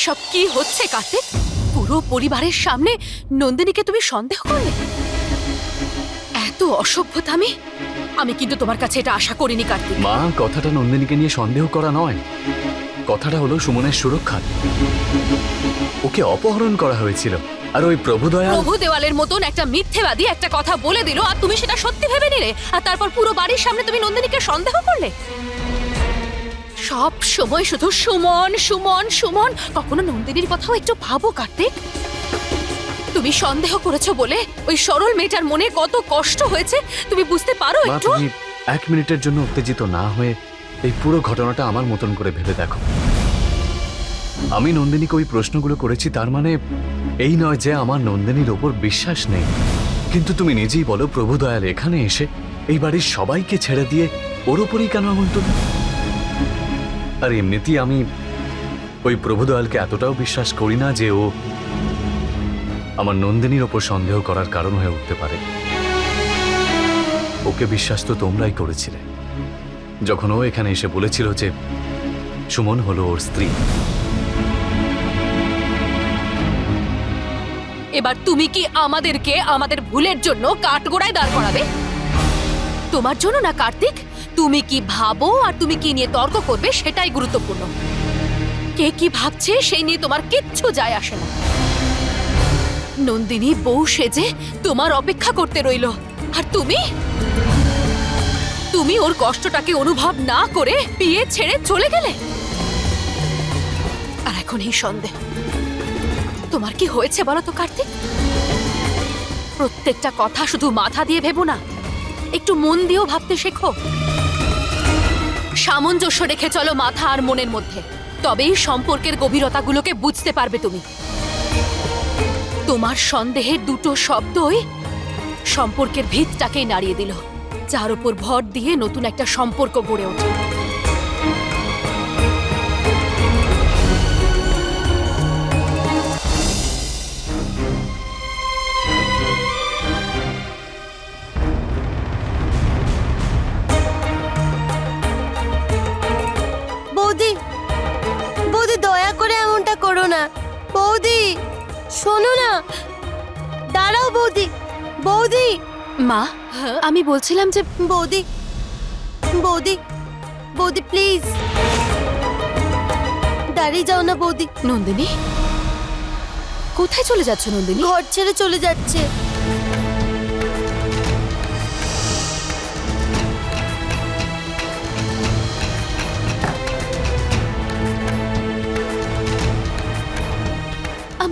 এসব কি হচ্ছে কার্তিক? পুরো পরিবারের সামনে নন্দিনীকে তুমি সন্দেহ করলে? এত অসভ্যতা আমি? আমি কিন্তু তোমার কাছে এটা আশা করিনি কার্তিক। মা কথাটা নন্দিনীকে নিয়ে সন্দেহ করা নয়। কথাটা হলো সুমনের সুরক্ষা। ওকে অপহরণ করা হয়েছিল। আর ওই প্রভুদয়া প্রভু দেওয়ালের মতন একটা মিথ্যেবাদী একটা কথা বলে দিল আর তুমি সেটা সত্যি ভেবে নিলে? আর তারপর পুরো বাড়ির সামনে তুমি নন্দিনীকে সন্দেহ করলে? সব সময় শুধু সুমন সুমন সুমন। কখনো নন্দিনীর কথাও একটু ভাবো কার্তিক? তুমি সন্দেহ করেছ বলে ওই সরল মেয়েটার মনে কত কষ্ট হয়েছে? তুমি বুঝতে পারো মা একটু? তুমি এক মিনিটের জন্য উত্তেজিত না হয়ে এই পুরো ঘটনাটা আমার মতন করে ভেবে দেখো। আমি নন্দিনীকে ওই প্রশ্নগুলো করেছি তার মানে এই নয় যে আমার নন্দিনীর ওপর বিশ্বাস নেই। কিন্তু তুমি নিজেই বলো প্রভুদয়াল এখানে এসে এই বাড়ির সবাইকে ছেড়ে দিয়ে ওর ওপরেই কেন এমন তুমি? আর এমনিতেই আমি ওই প্রভুদয়ালকে এতটাও বিশ্বাস করি না যে ও আমার নন্দিনীর ওপর সন্দেহ করার কারণ হয়ে উঠতে পারে। ওকে বিশ্বাস তো তোমরাই করেছিলে। যখন ও এখানে এসে বলেছিল যে সুমন হলো ওর স্ত্রী। এবার তুমি কি আমাদেরকে আমাদের ভুলের জন্য কাঠগোড়ায় দাঁড় করাবে? তোমার জন্য না কার্তিক? তুমি কি ভাবো আর তুমি কি নিয়ে তর্ক করবে সেটাই গুরুত্বপূর্ণ। কে কি ভাবছে সেই নিয়ে তোমার কিচ্ছু যায় আসে না। নন্দিনী বউ সেজে তোমার অপেক্ষা করতে রইল। আর তুমি? তুমি ওর কষ্টটাকে অনুভব না করে বিয়ে ছেড়ে চলে গেলে? আর এখন এই সন্দেহ। তোমার কি হয়েছে বলো তো কার্তিক? প্রত্যেকটা কথা শুধু মাথা দিয়ে ভেবো না। একটু মন দিয়েও ভাবতে শেখো। সামঞ্জস্য রেখে চলো মাথা আর মনের মধ্যে। তবেই সম্পর্কের গভীরতাগুলোকে বুঝতে পারবে তুমি। তোমার সন্দেহের দুটো শব্দই সম্পর্কের ভিতটাকেই নাড়িয়ে দিল, যার উপর ভর দিয়ে নতুন একটা সম্পর্ক গড়ে ওঠে। বৌদি শোনো না। দাঁড়াও বৌদি বৌদি। মা আমি বলছিলাম যে বৌদি বৌদি বৌদি প্লিজ। দাঁড়িয়ে যাও না বৌদি। নন্দিনী কোথায় চলে যাচ্ছে নন্দিনী? ঘর ছেড়ে চলে যাচ্ছে।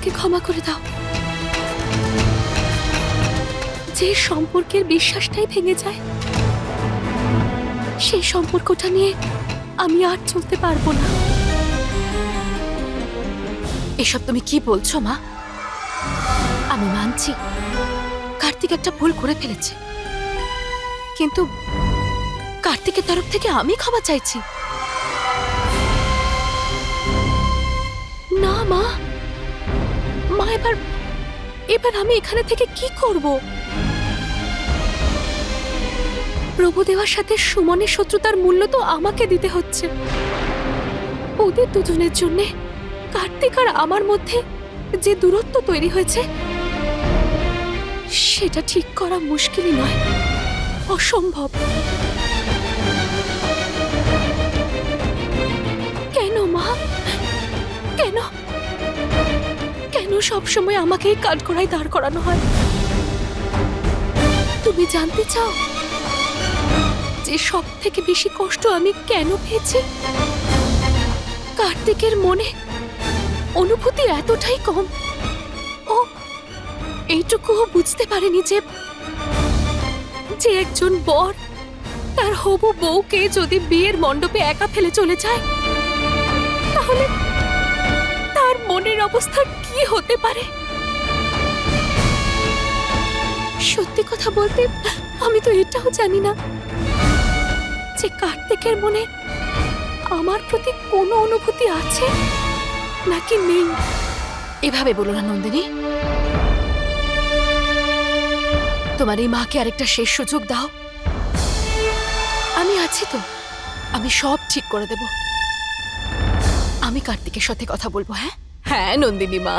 আমাকে ক্ষমা করে দাও। যে সম্পর্কের বিশ্বাসটাই ভেঙে যায় সেই সম্পর্কটা নিয়ে আমি আর চলতে পারব না। এসব তুমি কি বলছো মা? আমি মানছি। কার্তিক একটা ভুল করে ফেলেছে। কিন্তু কার্তিকের তরফ থেকে আমি ক্ষমা চাইছি। না মা। মা, এবার এবার আমি এখানে থেকে কি করব? প্রভুদেওয়ার সাথে সুমনের শত্রুতার মূল্য তো আমাকে দিতে হচ্ছে। ওদের দুজনের জন্যে কার্তিক আর আমার মধ্যে যে দূরত্ব তৈরি হয়েছে, সেটা ঠিক করা মুশকিলই নয়, অসম্ভব। সবসময় আমাকে এই কাঠগড়ায় দাঁড় করানো হয়। তুমি জানতে চাও যে সব থেকে বেশি কষ্ট আমি কেন পেয়েছি? কার্তিকের মনে অনুভূতি এতটাই কম। ও, এইটুকুও বুঝতে পারেনি যে যে একজন বর তার হবু বউকে যদি বিয়ের মণ্ডপে একা ফেলে চলে যায়, তাহলে মনের অবস্থা কি হতে পারে? সত্যি কথা বলতে, আমি তো এটাও জানি না যে কার্তিকের মনে আমার প্রতি কোনো অনুভূতি আছে নাকি নেই। এভাবে বলো না, নন্দিনী। তোমার এই মাকে আরেকটা শেষ সুযোগ দাও। আমি আছি তো, আমি সব ঠিক করে দেব। আমি কার্তিকের সাথে কথা বলব হ্যাঁ? হ্যাঁ নন্দিনী মা।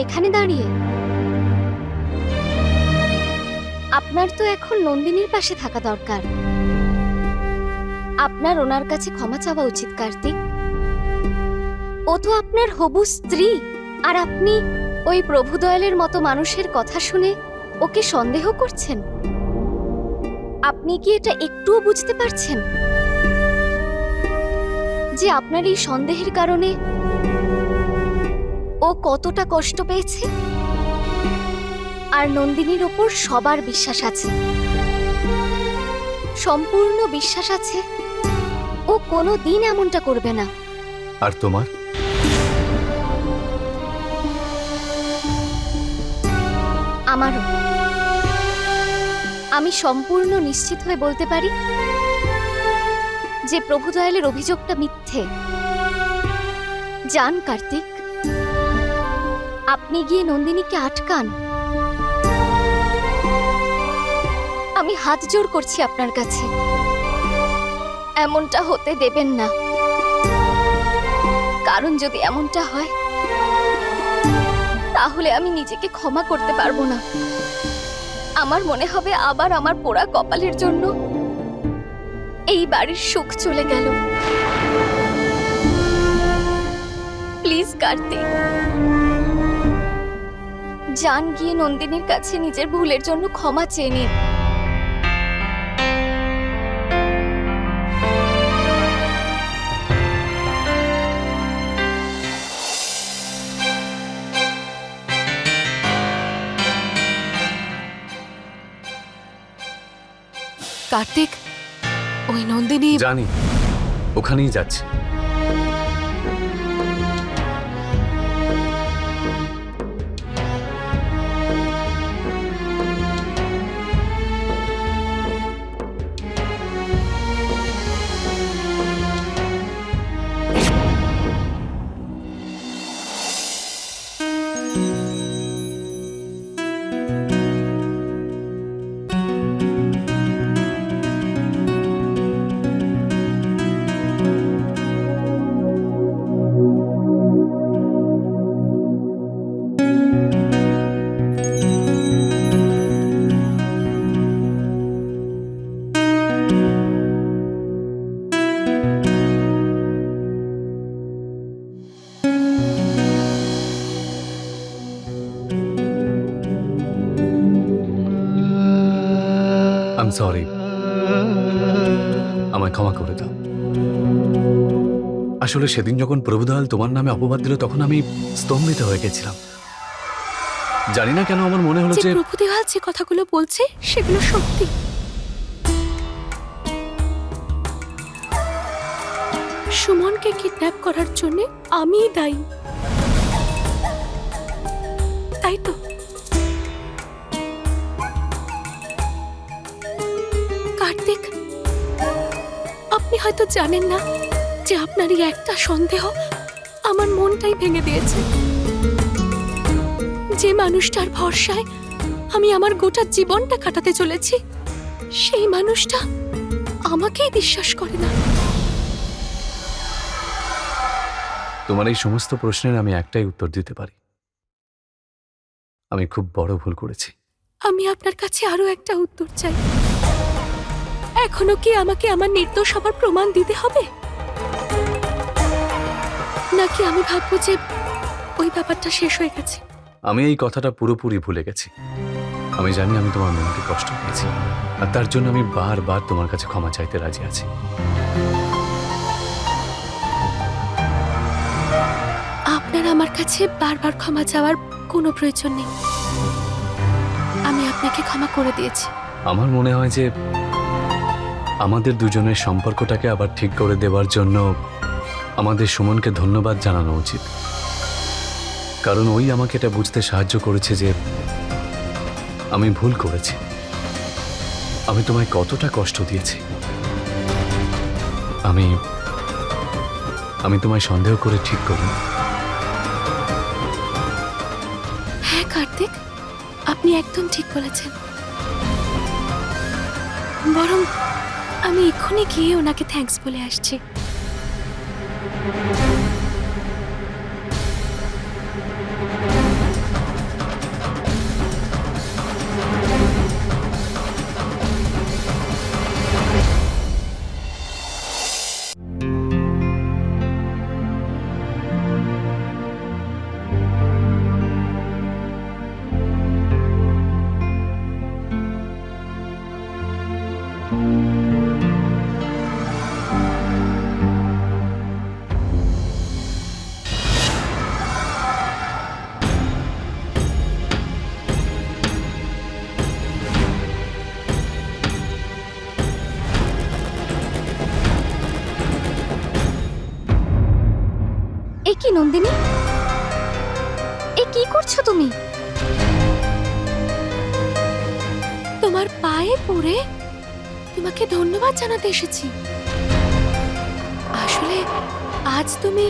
এখানে দাঁড়িয়ে। আপনার তো এখন নন্দিনীর পাশে থাকা দরকার। আপনার ওনার কাছে ক্ষমা চাওয়া উচিত, কার্তিক। ও তো আপনার হবু স্ত্রী, আর আপনি ওই প্রভুদয়ালের মতো মানুষের কথা শুনে ওকে সন্দেহ করছেন? আপনি কি এটা একটুও বুঝতে পারছেন? যে আপনার এই সন্দেহের কারণে ও কতটা কষ্ট পেয়েছে? আর নন্দিনীর ওপর সবার বিশ্বাস আছে। সম্পূর্ণ বিশ্বাস আছে। ও কোনো দিন এমনটা করবে না। আর তোমার? আমারও। আমি সম্পূর্ণ নিশ্চিত হয়ে বলতে পারি যে প্রভু দয়ালের অভিযোগটা মিথ্যে। যান কার্তিক আপনি গিয়ে নন্দিনীকে আটকান। আমি হাত জোর করছি আপনার কাছে। এমনটা হতে দেবেন না। কারণ যদি এমনটা হয়, তাহলে আমি নিজেকে ক্ষমা করতে পারব না। আমার মনে হবে আবার আমার পোড়া কপালের জন্য এই বাড়ির সুখ চলে গেল। প্লিজ কার্তিক। যান গিয়ে নন্দিনীর কাছে নিজের ভুলের জন্য ক্ষমা চেয়ে নিন। কার্তিক, ওই নন্দিনী জানি, ওখানেই যাচ্ছি। সরি। আমায় ক্ষমা করে দাও। আসলে সেদিন যখন প্রভুদয়াল তোমার নামে অপবাদ দিল তখন আমি স্তম্ভিত হয়ে গেছিলাম। জানি না কেন আমার মনে হলো যে প্রভুদেওয়াল যে কথাগুলো বলছে সেগুলো সত্যি। সুমনকে কিডন্যাপ করার জন্য আমিই দায়ী। তাই তো? আপনি হয়তো জানেন না যে আপনার এই একটা সন্দেহ আমার মনটাই ভেঙে দিয়েছে। যে মানুষটার ভরসায় আমি আমার গোটা জীবনটা কাটাতে চলেছি সেই মানুষটা আমাকেই বিশ্বাস করে না। তোমার এই সমস্ত প্রশ্নের আমি একটাই উত্তর দিতে পারি। আমি খুব বড় ভুল করেছি। আমি আপনার কাছে আরও একটা উত্তর চাই। এখনও কি আমাকে আমার নির্দোষ হবার প্রমাণ দিতে হবে? নাকি আমি ভাববো যে ওই ব্যাপারটা শেষ হয়ে গেছে? আমি এই কথাটা পুরোপুরি ভুলে গেছি। আমি জানি আমি তোমার মনকে কষ্ট দিয়েছি আর তার জন্য আমি বারবার তোমার কাছে ক্ষমা চাইতে রাজি আছি। আপনার আমার কাছে বারবার ক্ষমা চাওয়ার কোনো প্রয়োজন নেই। আমি আপনাকে ক্ষমা করে দিয়েছি। আমার মনে হয় যে আমাদের দুজনের সম্পর্কটাকে আবার ঠিক করে দেওয়ার জন্য আমাদের সুমনকে ধন্যবাদ জানানো উচিত। কারণ ওই আমাকে এটা বুঝতে সাহায্য করেছে যে আমি ভুল করেছি। আমি তোমায় কতটা কষ্ট দিয়েছি। আমি আমি তোমায় সন্দেহ করে ঠিক করি। হ্যাঁ কার্তিক, আপনি একদম ঠিক বলেছেন। বরং আমি এক্ষুনি গিয়ে ওনাকে থ্যাঙ্কস বলে আসছি। নন্দিনী? এ কি করছ তুমি? তোমার পায়ে পড়ে তোমাকে ধন্যবাদ জানাতে এসেছি। আসলে আজ তুমি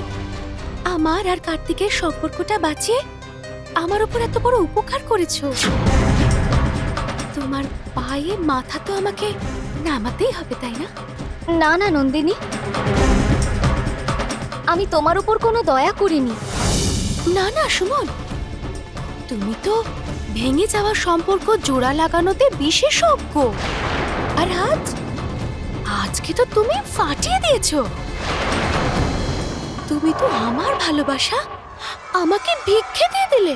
আমার আর কার্তিকের সম্পর্কটা বাঁচিয়ে আমার উপর এত বড় উপকার করেছ। তোমার পায়ে মাথা তো আমাকে নামাতেই হবে তাই না? না না নন্দিনী। আমি তোমার উপর কোনো দয়া করিনি। না না, সুমন। তুমি তো ভেঙে যাওয়া সম্পর্ক জোড়া লাগানোতে বিশেষজ্ঞ। আর আজ? আজকে তো তুমি ফাটিয়ে দিয়েছ। তুমি তো আমার ভালোবাসা আমাকে ভিক্ষে দিয়ে দিলে।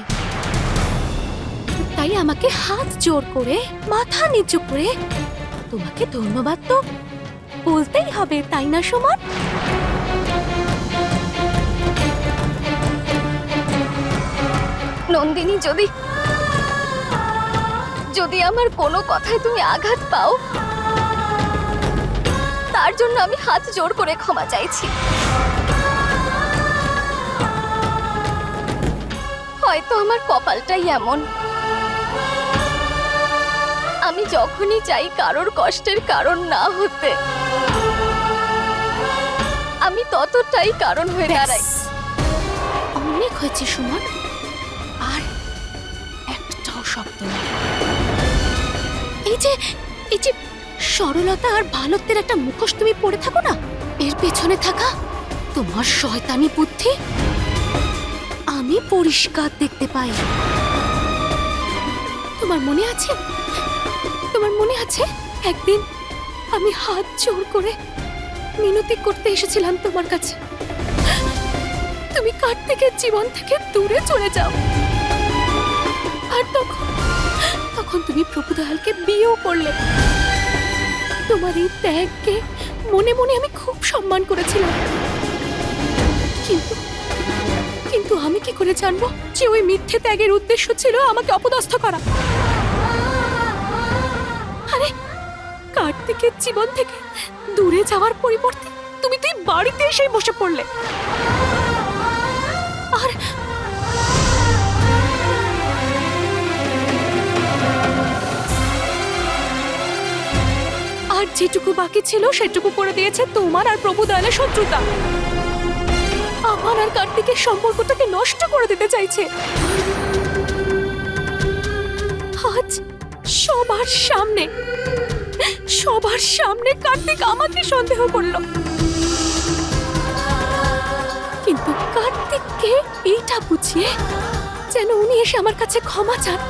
তাই আমাকে হাত জোর করে, মাথা নিচু করে তোমাকে ধন্যবাদ তো বলতেই হবে, তাই না, সুমন? নন্দিনী যদি যদি আমার কোনো কথায় তুমি আঘাত পাও তার জন্য আমি হাত জোর করে ক্ষমা চাইছি। হয়তো আমার কপালটাই এমন। আমি যখনই চাই কারোর কষ্টের কারণ না হতে আমি ততটাই কারণ হয়ে দাঁড়াই। অনেক হয়েছে সুমন। যে এই যে সরলতা আর ভালত্বের একটা মুখোশ তুমি পড়ে থাকো না? এর পেছনে থাকা তোমার শয়তানি বুদ্ধি আমি পরিষ্কার দেখতে পাই। তোমার মনে আছে? তোমার মনে আছে? একদিন আমি হাত জোর করে মিনতি করতে এসেছিলাম তোমার কাছে। তুমি কার্তিকের জীবন থেকে দূরে চলে যাও। আর তখন তখন তুমি প্রভুদয়ালকে বিয়েও করলে। তোমার এই ত্যাগকে মনে মনে আমি খুব সম্মান করেছিলাম। কিন্তু কিন্তু আমি কি করে জানব যে ওই মিথ্যে ত্যাগের উদ্দেশ্য ছিল আমাকে অপদস্থ করা? আরে, কার্তিকের জীবন থেকে দূরে যাওয়ার পরিবর্তে তুমি তুই বাড়িতে এসেই বসে পড়লে। আর আর যেটুকু বাকি ছিল সেটুকু করে দিয়েছে তোমার আর প্রভু শত্রুতা। আমার আর কার্তিকের সম্পর্কটাকে নষ্ট করে দিতে চাইছে। আজ সবার সামনে সবার সামনে কার্তিক আমাকে সন্দেহ করল। কিন্তু কার্তিককে এইটা বুঝিয়ে যেন উনি এসে আমার কাছে ক্ষমা চান।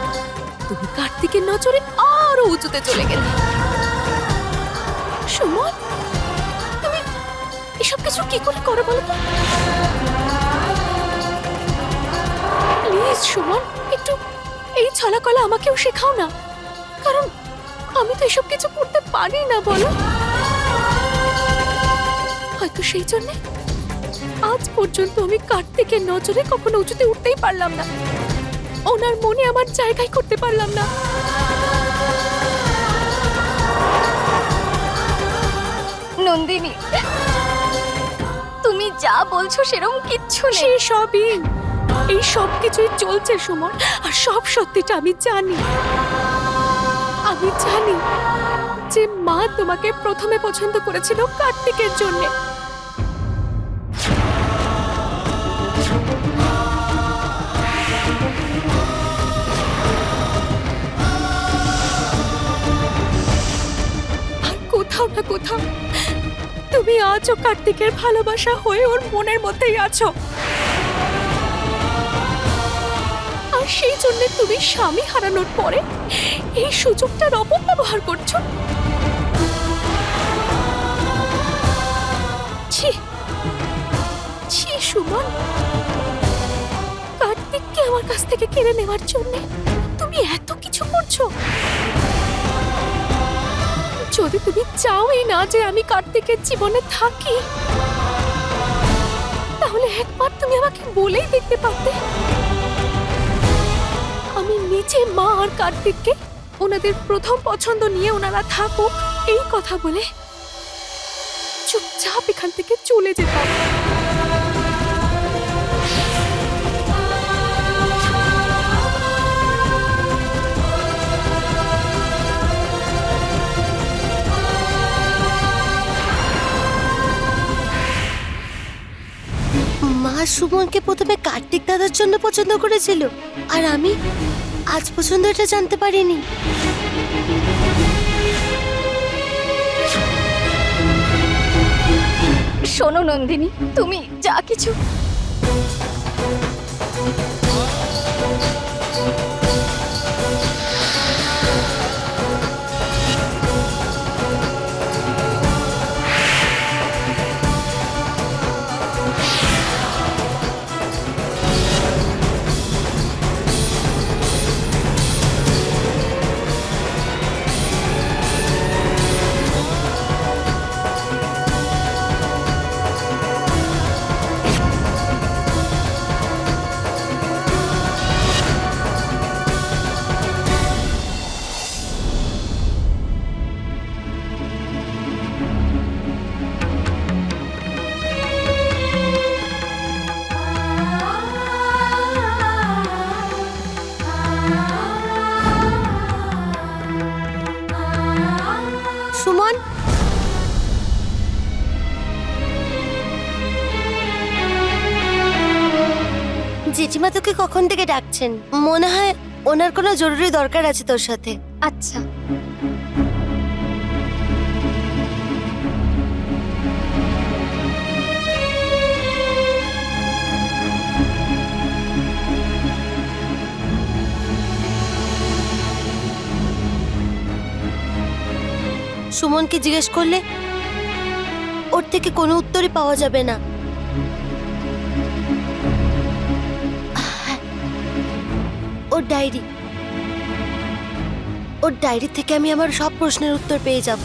তুমি কার্তিকের নজরে আরও উঁচুতে চলে গেলে। সুমন? তুমি এসব কিছু কি করে করো বলো প্লিজ সুমন, একটু এই ছলাকলা আমাকেও শেখাও না। কারণ আমি তো এসব কিছু করতে পারি না বলো। হয়তো সেই জন্যে আজ পর্যন্ত আমি কার্তিকের নজরে কখনো উঁচুতে উঠতেই পারলাম না। ওনার মনে আমার জায়গায় করতে পারলাম না। নন্দিনী, তুমি যা বলছো সেরকম কিচ্ছু নেই। সবই এই সব কিছুই চলছে, সুমন, আর সব সত্যিটা আমি জানি। আমি জানি যে মা তোমাকে প্রথমে পছন্দ করেছিল কার্তিকের জন্য। কোথাও না কোথাও তুমি আজও কার্তিকের ভালোবাসা হয়ে ওর মনের মধ্যেই আছো। আর সেই জন্য তুমি স্বামী হারানোর পরে এই সুযোগটার অপব্যবহার করছ? সুমন। কার্তিককে আমার কাছ থেকে কেড়ে নেওয়ার জন্য তুমি এত কিছু করছ? যদি তুমি চাওই না যে আমি কার্তিকের জীবনে থাকি, তাহলে একবার তুমি আমাকে বলেই দেখতে পারতে। আমি নিজে মা আর কার্তিককে, ওনাদের প্রথম পছন্দ নিয়ে ওনারা থাকুক, এই কথা বলে চুপচাপ এখান থেকে চলে যেতাম। মা সুমনকে প্রথমে কার্তিক দাদার জন্য পছন্দ করেছিল। আর আমি আজ পছন্দ এটা জানতে পারিনি। শোনো নন্দিনী, তুমি যা কিছু থেকে ডাকছেন। মনে হয় ওনার কোনো জরুরি দরকার আছে তোর সাথে। আচ্ছা। সুমনকে জিজ্ঞেস করলে ওর থেকে কোনো উত্তরই পাওয়া যাবে না। ওর ডায়েরি। ওর ডায়েরি থেকে আমি আমার সব প্রশ্নের উত্তর পেয়ে যাব।